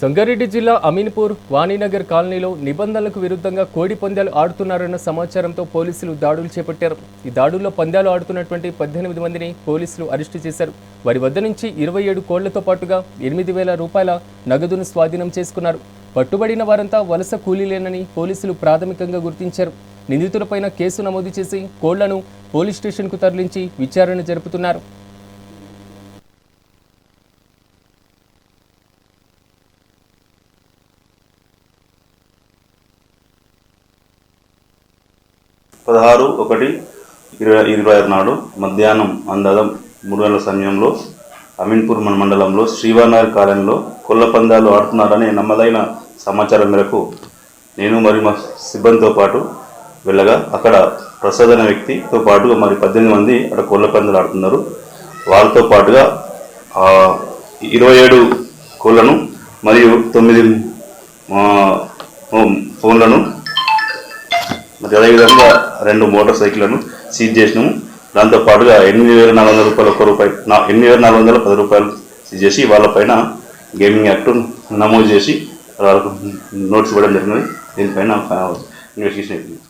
సంగారెడ్డి జిల్లా అమీన్పూర్ వాణినగర్ కాలనీలో నిబంధనలకు విరుద్ధంగా కోడి పందాలు ఆడుతున్నారన్న సమాచారంతో పోలీసులు దాడులు చేపట్టారు. ఈ దాడుల్లో పందాలు ఆడుతున్నటువంటి పద్దెనిమిది మందిని పోలీసులు అరెస్టు చేశారు. వారి వద్ద నుంచి ఇరవై ఏడు కోళ్ళతో పాటుగా ఎనిమిది వేల రూపాయల నగదును స్వాధీనం చేసుకున్నారు. పట్టుబడిన వారంతా వలస కూలీలేనని పోలీసులు ప్రాథమికంగా గుర్తించారు. నిందితులపైన కేసు నమోదు చేసి కోళ్ళను పోలీస్ స్టేషన్కు తరలించి విచారణ జరుపుతున్నారు. పదహారు ఒకటి ఇరవై ఇరవై ఆరు నాడు మధ్యాహ్నం అందాదం మూడు గంటల సమయంలో అమీన్పూర్ మన మండలంలో శ్రీవానగర్ కాలనీలో కొల్ల పందాలు ఆడుతున్నారనే నమ్మదైన సమాచారం మేరకు నేను మరియు మా సిబ్బందితో పాటు వెళ్ళగా అక్కడ ప్రసాద్ అనే వ్యక్తితో పాటు మరి పద్దెనిమిది మంది అక్కడ కోళ్ళ పందాలు ఆడుతున్నారు. వాళ్ళతో పాటుగా ఇరవై ఏడు కోళ్ళను మరియు తొమ్మిది ఫోన్లను మరి అదేవిధంగా రెండు మోటార్ సైకిళ్ళను సీజ్ చేసినాము. దాంతో పాటుగా ఎనిమిది వేల నాలుగు వందల రూపాయలు ఒక్క రూపాయి ఎనిమిది వేల నాలుగు వందల పది రూపాయలు సీజ్ చేసి వాళ్ళపైన గేమింగ్ యాక్ట్ నమోదు చేసి వాళ్ళకు నోట్స్ ఇవ్వడం జరిగినది దీనిపైన ఇన్వెస్టిగేషన్ అయిపోయింది.